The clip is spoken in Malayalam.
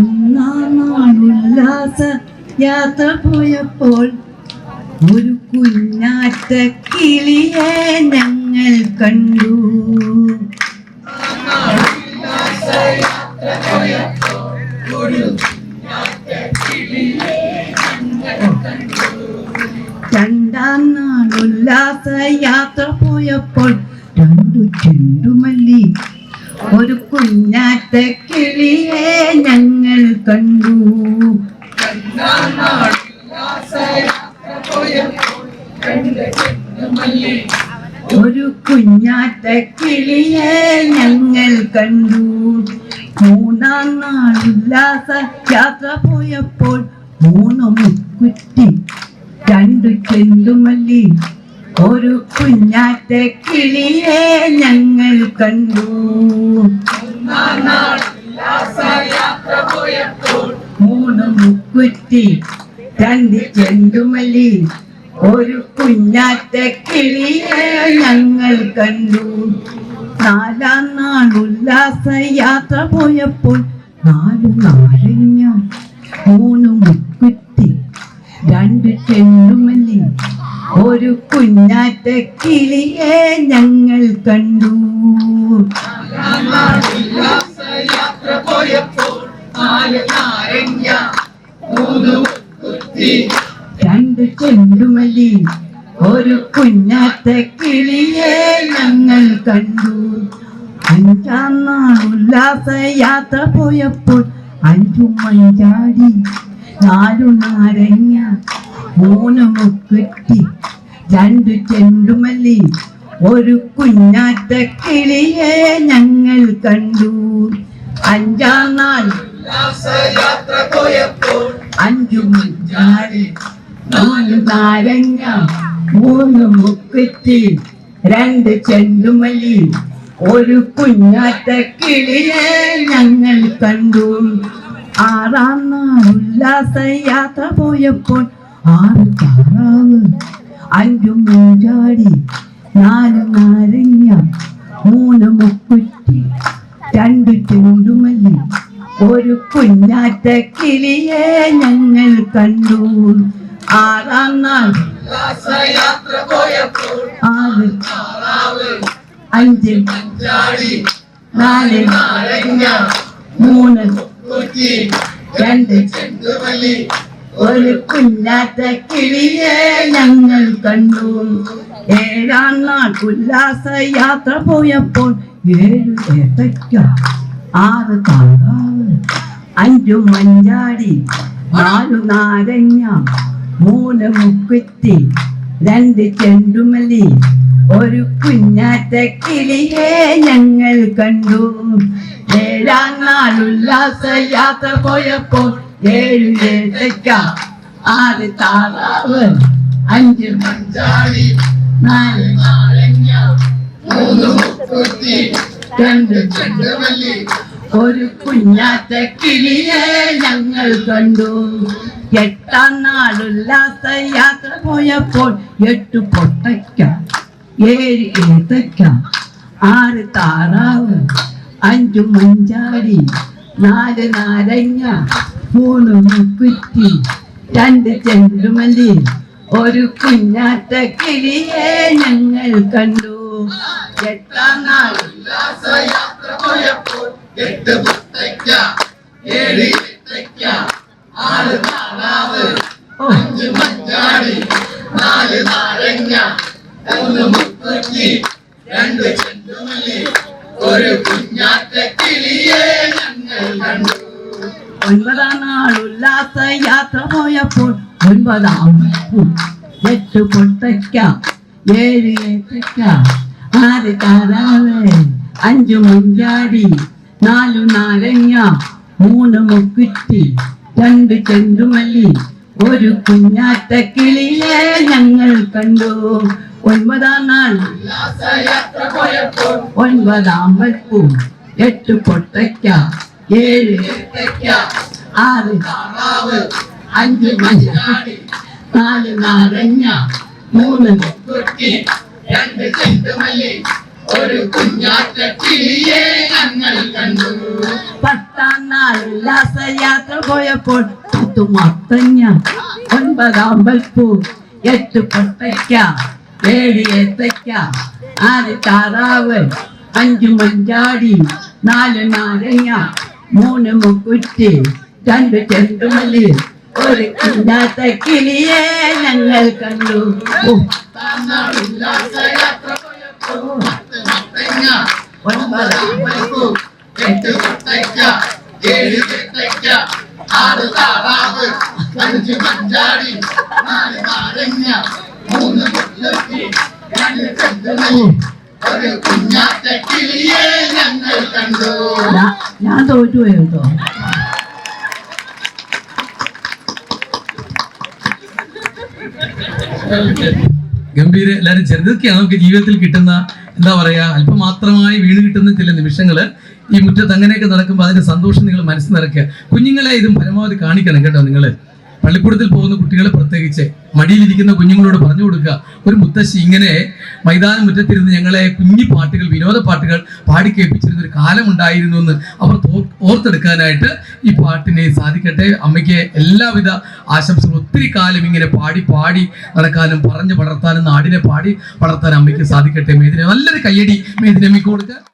ഒന്നാം യാത്ര പോയപ്പോൾ ഒരു കുഞ്ഞാറ്റ കിളിയെ ഞങ്ങൾ കണ്ടു. രണ്ടാം നാളുല്ലാസ യാത്ര പോയപ്പോൾ രണ്ടു ചെണ്ടുമല്ലി ഒരു കുഞ്ഞാറ്റ കിളിയെ ഞങ്ങൾ കണ്ടു. ഒരു കുഞ്ഞാറ്റ കിളിയെ ഞങ്ങൾ കണ്ടു. മൂന്നാം നാൾ ഉല്ലാസ യാത്ര പോയപ്പോൾ മൂന്ന് മുക്കുറ്റി രണ്ടു ചെണ്ടുമല്ലി ഒരു കുഞ്ഞാറ്റ കിളിയെ ഞങ്ങൾ കണ്ടു. മൂന്ന് മുക്കുറ്റി രണ്ട് ചെണ്ടുമല്ലി. ഒരു കുഞ്ഞാറ്റ കിളിയെ ഞങ്ങൾ കണ്ടു. നാലാം നാൾ ഉല്ലാസ യാത്ര പോയപ്പോൾ നാല് നാരങ്ങ മൂന്ന് മുക്കുറ്റി രണ്ട് ചെണ്ടുമല്ലി. ഒരു കുഞ്ഞാറ്റ കിളിയെ ഞങ്ങൾ കണ്ടു. രണ്ട് ചെണ്ടുമല്ലി ഒരു കുഞ്ഞാറ്റ കിളിയെ ഞങ്ങൾ കണ്ടു. അഞ്ചാം നാൾ ഉല്ലാസ യാത്ര പോയപ്പോൾ അഞ്ചു മഞ്ചാടി നാലു നാരങ്ങ മൂന്ന് മുക്കുറ്റി. രണ്ട് ചെണ്ടുമല്ലി ഒരു കുഞ്ഞാറ്റ കിളിയെ ഞങ്ങൾ കണ്ടു. അഞ്ചാം നാൾ അഞ്ചു മഞ്ചാടി നാല് നാരങ്ങ മൂന്ന് മുക്കുറ്റി രണ്ട് ചെണ്ടുമല്ലി ഒരു കുഞ്ഞാറ്റ കിളിയെ ഞങ്ങൾ കണ്ടു. ആറാം നാൾ ഉല്ലാസ യാത്ര പോയപ്പോൾ ആറ് താറാവ് അഞ്ചു മൂഞ്ചാടി നാല് നാരങ്ങ മൂന്ന് മുക്കുറ്റി രണ്ട് ചെണ്ടുമല്ലി. ഒരു കുഞ്ഞാറ്റ കിളിയെ ഞങ്ങൾ കണ്ടു. ആറാം നാൾ ആറ് അഞ്ച് നാല് മൂന്ന് രണ്ട് ഒരു കുഞ്ഞാത്ത കിളിയെ ഞങ്ങൾ കണ്ടു. ഏഴാം നാൾ ഉല്ലാസ യാത്ര പോയപ്പോൾ ഏഴ് ഏത്തയ്ക്ക ആറ് താങ്കാവ് അഞ്ചു മഞ്ചാടി നാലു നാരങ്ങ മൂന്ന് മുക്കുറ്റി രണ്ട് ചെണ്ടുമല്ലി. ഒരു കുഞ്ഞാറ്റ കിളിയെ ഞങ്ങൾ കണ്ടു. ഏഴാം നാൾ ഉല്ലാസ യാത്ര പോയപ്പോൾ ആറ് താറാവ് അഞ്ച് മഞ്ചാടി നാല് നാരങ്ങ ഒരു കുഞ്ഞാറ്റ കിളിയെ ഞങ്ങൾ കണ്ടു. എട്ടാം ഉല്ലാസ യാത്ര പോയപ്പോൾ എട്ട് പൊട്ടയ്ക്ക ഏഴ് ഏത്തയ്ക്ക ആറ് താറാവ് അഞ്ചു മഞ്ചാടി നാല് നാരങ്ങ മൂന്ന് മുക്കുറ്റി രണ്ട് ചെണ്ടുമല്ലി ഒരു കുഞ്ഞാത്ത കിളിയെ ഞങ്ങൾ കണ്ടു. എട്ടാം നാൾ എട്ട് പുത്തയ്ക്ക ഏഴ് ഏത്തയ്ക്ക ആറ് താറാവ് അഞ്ച് മഞ്ചാടി നാല് നാരങ്ങ മുക്കുറ്റി രണ്ട് ചെണ്ടുമല്ലി ഒരു കുഞ്ഞാത്ത കിളിയെ ഒൻപതാം നാൾ യാത്ര പോയപ്പോൾ ഒൻപതാം എട്ട് പൊട്ടയ്ക്ക ഏഴ് ഏത്തയ്ക്ക ആറ് താറാവ് അഞ്ചു മുഞ്ചാടി നാലു നാരങ്ങ മൂന്ന് മുക്കുറ്റി രണ്ട് ചെണ്ടുമല്ലി ഒരു കുഞ്ഞാറ്റ കിളിയെ ഞങ്ങൾ കണ്ടു. ഒൻപതാം നാൾ ഒൻപതാം വൽപ്പും എട്ട് പൊട്ടയ്ക്ക ഏഴ് ആറ് താറാവ് അഞ്ച് മഞ്ഞാടി നാല് നാരങ്ങ മൂന്ന് കുട്ടി രണ്ട് ചെണ്ടുമല്ലി ഒരു കുഞ്ഞാറ്റ കിളിയെ ഞങ്ങൾ കണ്ടു. പത്താം നാൾ ഉല്ലാസയാത്ര പോയപ്പോൾ പത്തു മത്തങ്ങ ഒൻപതാം പൽപ്പൂ എട്ട് പൊട്ടയ്ക്ക ഏഴ് ഏത്തയ്ക്ക ആറ് താറാവ് അഞ്ച് മഞ്ചാടി നാല് നാരങ്ങ മൂന്ന് മുക്കുറ്റി രണ്ട് ചെണ്ടുമല്ലി. ഒരു കുഞ്ഞാത്ത കിളിയെ ഞങ്ങൾ കണ്ടു. ഒൻപതാം പൽപ്പു എട്ട് കൊട്ടയ്ക്ക ഏഴ് തെറ്റയ്ക്ക ആറ് താറാവ് അഞ്ച് മഞ്ചാടി നാല് നാരങ്ങ മൂന്ന് മുല്ലത്തി രണ്ട് ചെണ്ടുമല്ലി ഒരു കുഞ്ഞാറ്റ കിളിയെ ഞങ്ങൾ കണ്ടു. ഞാൻ തോറ്റുപോയി കേട്ടോ. ഗംഭീര എല്ലാവരും ചെറുതൊക്കെയാണ് നമുക്ക് ജീവിതത്തിൽ കിട്ടുന്ന എന്താ പറയാ അല്പമാത്രമായി വീണ് കിട്ടുന്ന ചില നിമിഷങ്ങൾ. ഈ മുറ്റത്ത് അങ്ങനെയൊക്കെ നടക്കുമ്പോൾ അതിന്റെ സന്തോഷം നിങ്ങൾ മനസ്സിൽ നിറയ്ക്കുക. കുഞ്ഞുങ്ങളെ ഇതും പരമാവധി കാണിക്കണം കേട്ടോ നിങ്ങൾ പള്ളിക്കൂടത്തിൽ പോകുന്ന കുട്ടികളെ പ്രത്യേകിച്ച് മടിയിലിരിക്കുന്ന കുഞ്ഞുങ്ങളോട് പറഞ്ഞു കൊടുക്കുക. ഒരു മുത്തശ്ശി ഇങ്ങനെ മൈതാനം മുറ്റത്തിരുന്ന് ഞങ്ങളെ കുഞ്ഞു പാട്ടുകൾ വിനോദ പാട്ടുകൾ പാടി കേൾപ്പിച്ചിരുന്ന ഒരു കാലമുണ്ടായിരുന്നു എന്ന് അവർ ഓർത്തെടുക്കാനായിട്ട് ഈ പാട്ടിനെ സാധിക്കട്ടെ. അമ്മയ്ക്ക് എല്ലാവിധ ആശംസകളും ഒത്തിരി കാലം ഇങ്ങനെ പാടി പാടി നടക്കാനും പറഞ്ഞു വളർത്താനും നാടിനെ പാടി വളർത്താനും അമ്മയ്ക്ക് സാധിക്കട്ടെ. മേദിനെ നല്ലൊരു കയ്യടി മേദിനമ്മയ്ക്ക് കൊടുക്കുക